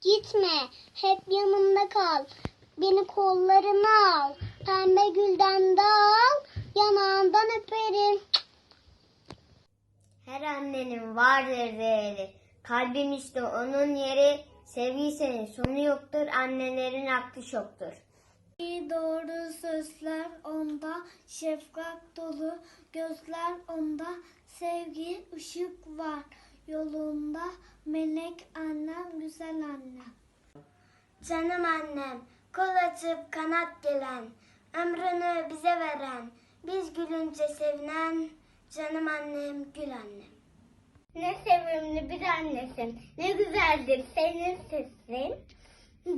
Gitme, hep yanımda kal. Beni kollarına al. Pembe gülden de al. Yanağından öperim. Her annenin vardır değeri. Kalbim işte onun yeri. Sevgi senin sonu yoktur. Annelerin aklı çoktur. Doğru sözler onda, şefkat dolu gözler onda, sevgi ışık var yolunda, melek annem, güzel annem. Canım annem, kol açıp kanat gelen, ömrünü bize veren, biz gülünce sevinen, canım annem, gül annem. Ne sevimli bir annesin, ne güzeldir senin sesin.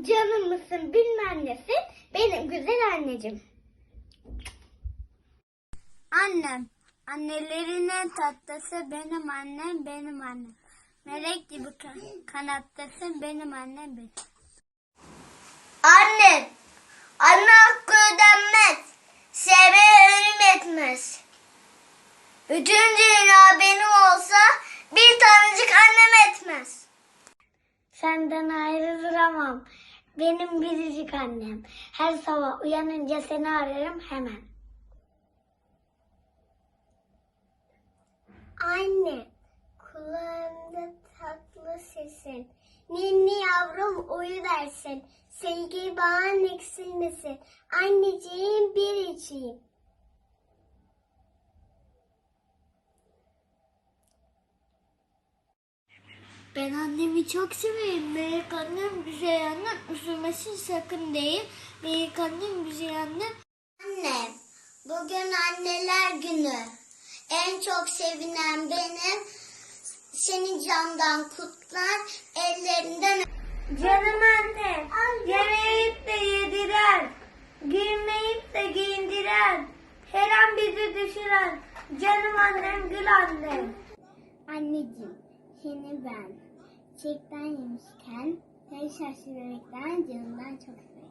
Canım mısın bilmem nesin, benim güzel anneciğim. Annem, annelerin en tatlısı benim annem, benim annem. Melek gibi ka- kanattasın benim annem benim. Anne, anne hakkı ödenmez. Sevmeye ölüm etmez. Bütün dünya benim olsa bir tanecik annem etmez. Senden ayrı duramam. Benim biricik annem. Her sabah uyanınca seni ararım hemen. Anne, kulağımda tatlı sesin. Ninni yavrum uyu dersin. Sevgi bağın eksilmesin. Anneciğim biriciyim. Ben annemi çok severim. Büyük annem güzel annem. Üzülmesin sakın değil. Büyük annem güzel annem. Anne, bugün anneler günü. En çok sevinen benim. Seni candan kutlar, ellerinden Canım annem, yemeyip de yediren, giymeyip de giyindiren, her an bizi düşüren, canım annem, gül annem. Anneciğim, seni ben çiçekten yemişken, sen şaşı bebekten canımdan çok severim.